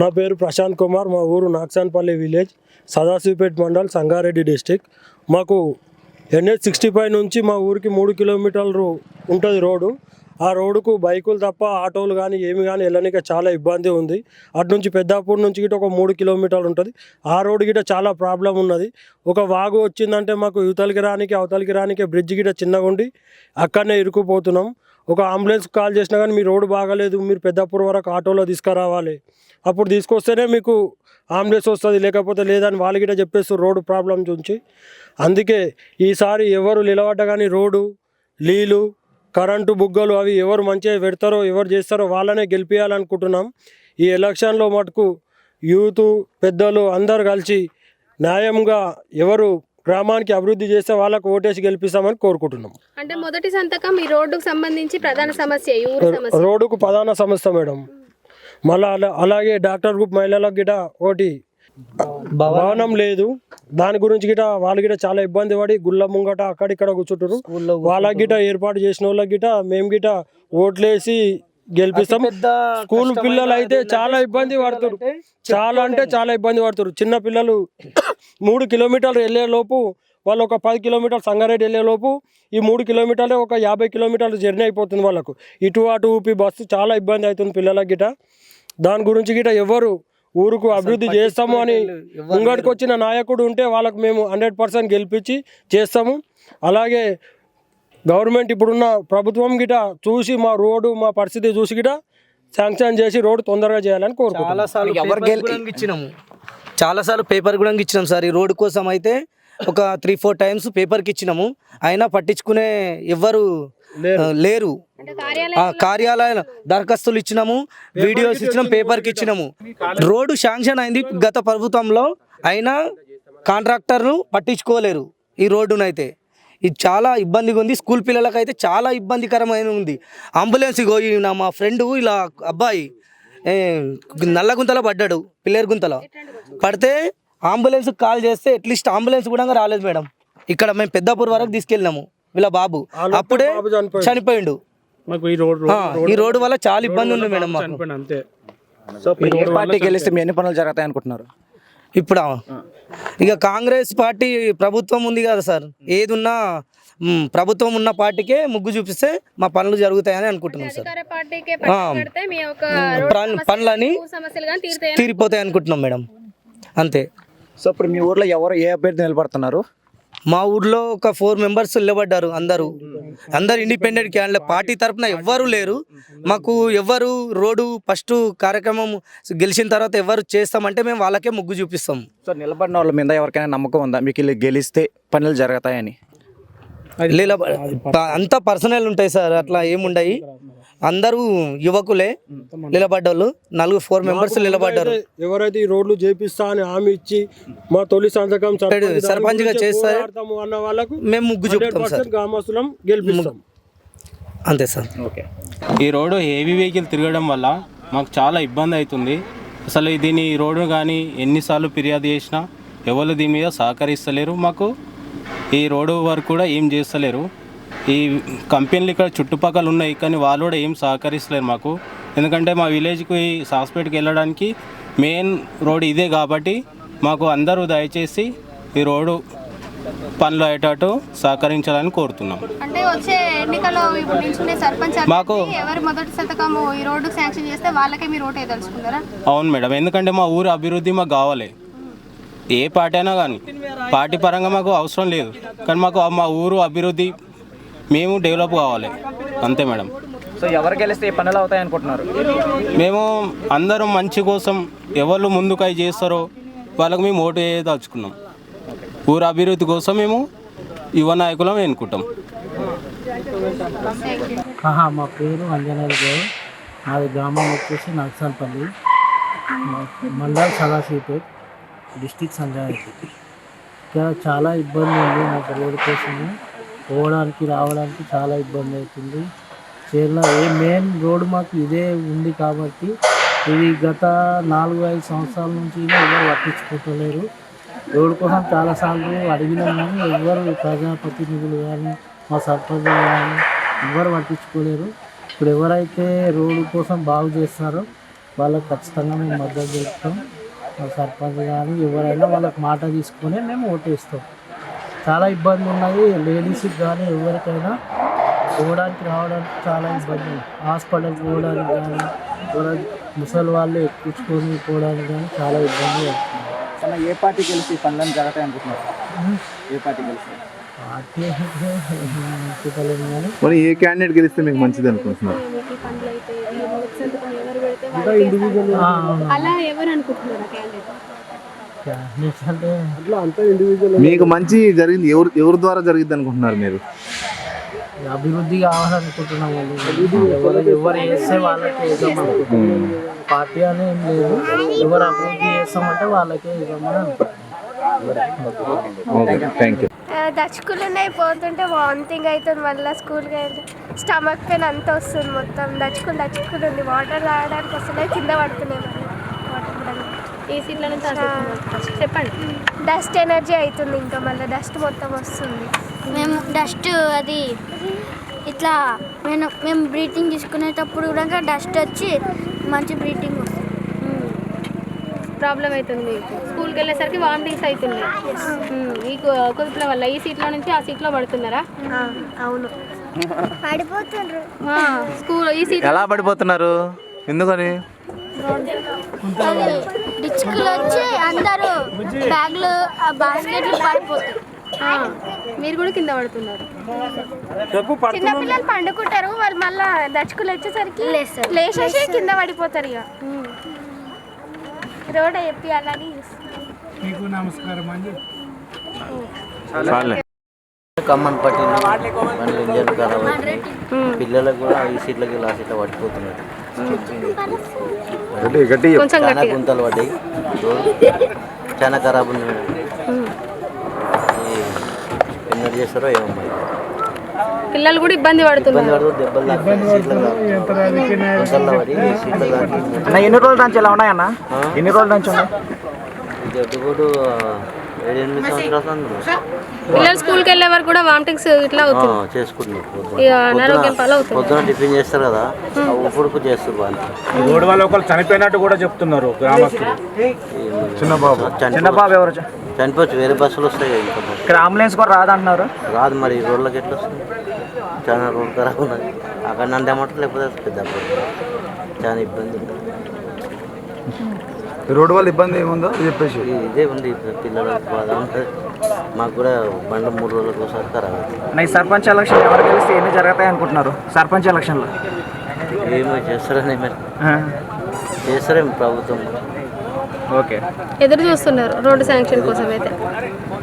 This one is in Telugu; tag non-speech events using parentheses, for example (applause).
నా పేరు ప్రశాంత్ కుమార్ మా ఊరు నాక్సాన్పల్లి విలేజ్ సదాశివపేట్ మండల్ సంగారెడ్డి డిస్టిక్. మాకు ఎన్హెచ్ సిక్స్టీ ఫైవ్ నుంచి మా ఊరికి మూడు కిలోమీటర్లు ఉంటుంది రోడ్డు. ఆ రోడ్డుకు బైకులు తప్ప ఆటోలు కానీ ఏమి కానీ వెళ్ళడానికి చాలా ఇబ్బంది ఉంది. అటు నుంచి పెద్దాపూర్ నుంచి గిట ఒక మూడు కిలోమీటర్లు ఉంటుంది. ఆ రోడ్డు గిట చాలా ప్రాబ్లం ఉన్నది. ఒక వాగు వచ్చిందంటే మాకు యువతలకి రానికి అవతలకి రానికి బ్రిడ్జ్ గిట చిన్నగా ఉండి అక్కడనే ఇరుక్కుపోతున్నాం. ఒక అంబులెన్స్ కాల్ చేసినా కానీ మీ రోడ్డు బాగాలేదు మీరు పెద్దపూర్ వరకు ఆటోలో తీసుకురావాలి. అప్పుడు తీసుకొస్తేనే మీకు అంబులెన్స్ వస్తుంది లేకపోతే లేదని వాళ్ళు గిట్ట చెప్పేస్తారు రోడ్డు ప్రాబ్లం ఉంచి అందుకే ఈసారి ఎవరు నిలబడ్డ కానీ రోడ్డు నీళ్ళు కరెంటు బుగ్గలు అవి ఎవరు మంచిగా పెడతారో ఎవరు చేస్తారో వాళ్ళనే గెలిపించాలనుకుంటున్నాం ఈ ఎలక్షన్లో మటుకు యూత్ పెద్దలు అందరు కలిసి న్యాయంగా ఎవరు గ్రామానికి అభివృద్ధి చేస్తే వాళ్ళకు ఓటేసి గెలిపిస్తామని కోరుకుంటున్నాం. అంటే మొదటి సంతకం ఈ రోడ్డుకు సంబంధించి ప్రధాన సమస్య ఈ ఊరు సమస్య. రోడ్డుకు ప్రధాన సమస్య మేడం. మళ్ళా అలా అలాగే డాక్టర్ గ్రూప్ మహిళలకు గిట ఒకటి భవనం. లేదు. దాని గురించి గిట వాళ్ళు గిట చాలా ఇబ్బంది పడి గుళ్ళ ముంగట అక్కడిక్కడ కూర్చుంటారు వాళ్ళకి గిట ఏర్పాటు చేసిన వాళ్ళకి గిట మేము గిట ఓట్లేసి గెలిపిస్తాం. స్కూల్ పిల్లలు అయితే చాలా ఇబ్బంది పడుతారు. చాలా అంటే చాలా ఇబ్బంది పడుతారు. చిన్న పిల్లలు (coughs) మూడు కిలోమీటర్లు వెళ్ళే లోపు వాళ్ళు ఒక పది కిలోమీటర్లు సంగారెడ్డి వెళ్ళే లోపు ఈ మూడు కిలోమీటర్లే ఒక యాభై కిలోమీటర్లు జర్నీ అయిపోతుంది వాళ్ళకు. ఇటు అటు ఊపి బస్సు చాలా ఇబ్బంది అవుతుంది పిల్లలకి గిట. దాని గురించి గిట ఎవరు ఊరుకు అభివృద్ధి చేస్తాము అని ముంగడికి వచ్చిన నాయకుడు ఉంటే వాళ్ళకు మేము హండ్రెడ్ పర్సెంట్ గెలిపించి చేస్తాము. అలాగే గవర్నమెంట్ ఇప్పుడున్న ప్రభుత్వం గిట చూసి మా రోడ్డు మా పరిస్థితి చూసి గిట శాంక్షన్ చేసి రోడ్డు తొందరగా చేయాలని కోరుకుంటున్నాం. చాలా సార్లు ఎవరు ఇచ్చినాము. చాలా సార్లు పేపర్ కూడా ఇచ్చినాం సార్. ఈ రోడ్డు కోసం అయితే ఒక త్రీ ఫోర్ టైమ్స్ పేపర్కి ఇచ్చినాము. అయినా పట్టించుకునే ఎవ్వరు లేరు. అంటే కార్యాలయం ఆ కార్యాలయాల దరఖాస్తులు ఇచ్చినాము. వీడియోస్ ఇచ్చినాం పేపర్కి ఇచ్చినాము. రోడ్డు శాంక్షన్ అయింది గత ప్రభుత్వంలో. అయినా కాంట్రాక్టర్ను పట్టించుకోలేరు ఈ రోడ్డునైతే. ఇది చాలా ఇబ్బందిగా ఉంది. స్కూల్ పిల్లలకైతే చాలా ఇబ్బందికరమైన ఉంది. అంబులెన్స్ ఇగో ఈ నా మా ఫ్రెండ్ ఇలా అబ్బాయి ఏ, నల్ల గుంతలో పడ్డాడు పిల్లర్ గుంతలో. పడితే అంబులెన్స్ కాల్ చేస్తే అట్లీస్ట్ అంబులెన్స్ కూడా రాలేదు మేడం. ఇక్కడ మేము పెద్దాపూర్ వరకు తీసుకెళ్ళినాము వీళ్ళ బాబు. అప్పుడే చనిపోయాడు. ఈ రోడ్ ఆ, ఈ రోడ్డు వల్ల చాలా ఇబ్బంది ఉంది మేడం మాకు. సో పార్టీకి గెలిస్తే మీ ఎన్ని పనులు జరుగుతాయి అనుకుంటున్నారు? ఇప్పుడు? ఇక కాంగ్రెస్ పార్టీ ప్రభుత్వం ఉంది కదా సార్. ఏది ఉన్నా మ్, ప్రభుత్వం ఉన్న పార్టీకే ముగ్గు చూపిస్తే మా పనులు జరుగుతాయని అనుకుంటున్నాం సార్. పనులని తీరిపోతాయి అనుకుంటున్నాం మేడం. అంతే. సో ఇప్పుడు మీ ఊర్లో ఎవరు ఏ అభ్యర్థి నిలబడుతున్నారు? మా ఊర్లో ఒక ఫోర్ మెంబర్స్ నిలబడ్డారు అందరూ. అందరు ఇండిపెండెంట్ క్యాండిడేట్ పార్టీ తరపున ఎవ్వరు లేరు. మాకు ఎవ్వరు రోడ్డు ఫస్ట్ కార్యక్రమం గెలిచిన తర్వాత ఎవరు చేస్తామంటే మేము వాళ్ళకే ముగ్గు చూపిస్తాం. సో నిలబడిన వాళ్ళ మీద ఎవరికైనా నమ్మకం ఉందా? మీకు వీళ్ళు గెలిస్తే పనులు జరుగుతాయని. లీల అంతా పర్సనల్ ఉంటాయి సార్. అట్లా ఏముండయి. అందరూ యువకులే నిలబడ్డోళ్ళు. నలుగురు ఫోర్ మెంబర్స్ నిలబడ్డారు. ఎవరైతే ఈ రోడ్లు చేపిస్తా అని హామీ ఇచ్చి మా తొలి సంతకం సర్పంచ్ గురించి చేస్తారు. అన్న వాళ్ళకు మేము ముగ్గు చూపుతాం సార్. 100% గ్రామస్తులం గెలిపిస్తాం. అంతే సార్. ఓకే. ఈ రోడ్డు హెవీ వెహికల్ తిరగడం వల్ల మాకు చాలా ఇబ్బంది అవుతుంది. అసలు దీని రోడ్డు కానీ ఎన్నిసార్లు ఫిర్యాదు చేసినా ఎవరు దీని మీద సహకరిస్తలేరు. మాకు ఈ రోడ్డు వరకు కూడా ఏం చేస్తలేరు. ఈ కంపెనీలు ఇక్కడ చుట్టుపక్కల ఉన్నాయి కానీ వాళ్ళు కూడా ఏం సహకరిస్తలేరు మాకు. ఎందుకంటే మా విలేజ్కి హాస్పిటల్కి వెళ్ళడానికి మెయిన్ రోడ్ ఇదే కాబట్టి మాకు అందరూ దయచేసి ఈ రోడ్డు పనులు అయ్యేటట్టు సహకరించాలని కోరుతున్నాం. అంటే వచ్చే ఎన్నికల్లో ఇప్పుడు నిల్చునే సర్పంచ్ మాకు- ఎవరు మొదటి శతకం ఈ రోడ్డు శాంక్షన్ చేస్తే వాళ్ళకే మీరు ఓటు వేయదలుచుకున్నారా అవును మేడం ఎందుకంటే మా ఊరు అభివృద్ధి మాకు కావాలి. ఏ పార్టీ అయినా కానీ పార్టీ పరంగా మాకు అవసరం లేదు. కానీ మాకు మా ఊరు అభివృద్ధి మేము డెవలప్ కావాలి. అంతే మేడం. సో ఎవరు గెలిస్తే ఏ పనులు అవుతాయి అనుకుంటున్నారు? మేము అందరం మంచి కోసం ఎవరు ముందుకు చేస్తారో వాళ్ళకి మేము ఓటు వేయదలుచుకున్నాం ఊరు అభివృద్ధి కోసం మేము యువ నాయకులం ఎన్నుకుంటాం. ఆహా, మా పేరు అంజనేయులు గారు మాది గ్రామం వచ్చేసి నక్సల్పల్లి మండల్ సదాశివపేట్ డిస్టిక్ సంగారెడ్డి ఇక్కడ చాలా ఇబ్బంది ఉంది మాకు రోడ్డు కోసము. పోవడానికి రావడానికి చాలా ఇబ్బంది అవుతుంది. చీరల ఏ మెయిన్ రోడ్డు మాకు ఇదే ఉంది కాబట్టి ఇది గత నాలుగు ఐదు సంవత్సరాల నుంచి ఎవరు పట్టించుకుంటలేరు. రోడ్డు కోసం చాలాసార్లు అడిగినాం కానీ ఎవరు ప్రజాప్రతినిధులు కానీ మా సర్పంచ్ కానీ ఎవరు పట్టించుకోలేరు. ఇప్పుడు ఎవరైతే రోడ్డు కోసం బాగు చేస్తారో వాళ్ళకి ఖచ్చితంగా మేము మద్దతు చేస్తాం మా సర్పంచ్ కానీ ఎవరైనా వాళ్ళకి మాట తీసుకొని మేము ఓటేస్తాం చాలా ఇబ్బంది ఉన్నది లేడీస్కి కానీ ఎవరికైనా పోవడానికి రావడానికి చాలా ఇబ్బంది. హాస్పిటల్కి పోవడానికి కానీ ఎవరైనా ముసలి వాళ్ళు ఎక్కించుకొని పోవడానికి కానీ చాలా ఇబ్బంది అవుతుంది అన్న ఏ పార్టీ గెలిచి పనులను జరుగుతాయి అనుకుంటున్నారు? ఏ పార్టీ కానీ మరి ఏ క్యాండిడేట్ గెలిస్తే మీకు మంచిది అనుకుంటున్నారు. అలా ఎవరు అనుకుంటున్నారు మీకు మంచి జరిగింది ఎవరు ఎవరి ద్వారా జరిగింది అనుకుంటున్నారు మీరు? అభివృద్ధి కావాలనుకుంటున్నాం వాళ్ళు ఎవరు ఎవరు చేస్తే వాళ్ళకే ఇద్దాం అనుకుంటున్నాం. పార్టీ అని ఏం లేదు. ఎవరు అభివృద్ధి చేస్తామంటే వాళ్ళకే ఇద్దామని అనుకుంటున్నాం. థ్యాంక్ యూ దచ్చుకులు ఉన్నాయి పోతుంటే వామిటింగ్ అవుతుంది మళ్ళీ స్కూల్కి వెళ్తే స్టమక్ పెయిన్ అంత వస్తుంది మొత్తం. దచ్చుకులు దచ్చుకులు ఉంది. వాటర్ తాగడానికి వస్తున్నాయి కింద పడుతున్నాయి. ఈ సీట్ల నుంచి. చెప్పండి. డస్ట్ ఎనర్జీ అవుతుంది ఇంకా మళ్ళీ డస్ట్ మొత్తం వస్తుంది. మేము డస్ట్ అది ఇట్లా నేను మేము బ్రీతింగ్ తీసుకునేటప్పుడు కూడా డస్ట్ వచ్చి మంచి బ్రీతింగ్ వస్తుంది. ప్రాబ్లం అవుతుంది మీకు. స్కూల్కి వెళ్ళేసరికి వామిటింగ్స్ అవుతుంది మ్మ్. ఈ కుదుపుల వల్ల ఈ సీట్లో నుంచి ఆ సీట్లో పడుతున్నారా? అవును. పడిపోతుండ్రు. ఆ, స్కూల్ ఈ సీట్ ఎలా పడిపోతున్నారు? ఎందుకని? డిచ్కులు వచ్చి అందరూ బ్యాగ్లు ఆ బాస్కెట్లు పడిపోతాయి ఆ, మీరు కూడా కింద పడుతున్నారు. చెప్పు చిన్నపిల్లలు పండుకుంటారు వాళ్ళు మళ్ళీ దచ్చుకులు వచ్చేసరికి. లేచేసి కింద పడిపోతారు ఇక. రోడ్ చెప్పి అలాని మీకు నమస్కారం అండి కమ్మన్ పట్టింది. ఇంజన్ ఖరాబ్ పిల్లలకు కూడా ఈ సీట్లకి ఇలా సీట్ల పట్టిపోతున్నారు. కొంచెం చాలా గుంతలు పడ్డాయి. చాలా ఖరాబ్ ఉంది మేడం. చేస్తారో ఏమో మరి. పిల్లలు కూడా ఇబ్బంది పడుతున్నారు. ఎన్ని రోజుల నుంచి ఇలా ఉన్నాయన్న? ఎన్ని రోజుల నుంచి ఉన్నాయి? పిల్లలు స్కూల్కి వెళ్ళే వరకు కూడా వామిటింగ్స్ ఇట్లా ఆ, అవుతుంది. చేసుకుంటున్నారు. పొద్దున. ఇక అనారోగ్యం పాలు అవుతుంది పొద్దున టిఫిన్ చేస్తారు కదా ఆ ఉప్పుడుకు చేస్తారు వాళ్ళు. రోడ్డు వల్ల ఒకరు చనిపోయినట్టు కూడా చెప్తున్నారు గ్రామస్తులు. చిన్న బాబు. చిన్న బాబు ఎవరు? చనిపోవచ్చు వేరే బస్సులు వస్తాయి. ఇక్కడ అంబులెన్స్ కూడా రాదంటున్నారు. రాదు మరి ఈ రోడ్లకి ఎట్లా వస్తుంది? చాలా రోడ్ ఖరాబ్ ఉన్నది అక్కడ నంది అమ్మంటారు లేకపోతే పెద్ద చాలా ఇబ్బంది. ఉంది రోడ్డు వల్ల ఇబ్బంది ఏముందో చెప్పేసి. ఇది- ఉంది పిల్లలకు బాధ. ఉంటుంది మాకు కూడా బండ మూడు రోజులకు ఒకసారి ఖరాబ్ అవుతుంది సర్పంచ్ ఎలక్షన్ ఎవరు గెలిస్తే ఎన్ని జరుగుతాయి అనుకుంటున్నారు? సర్పంచ్ ఎలక్షన్లో. ఏమో చేస్తారని మరి. చేస్తారేమో ప్రభుత్వం. ఓకే. ఎదురు చూస్తున్నారు రోడ్డు శాంక్షన్ కోసం అయితే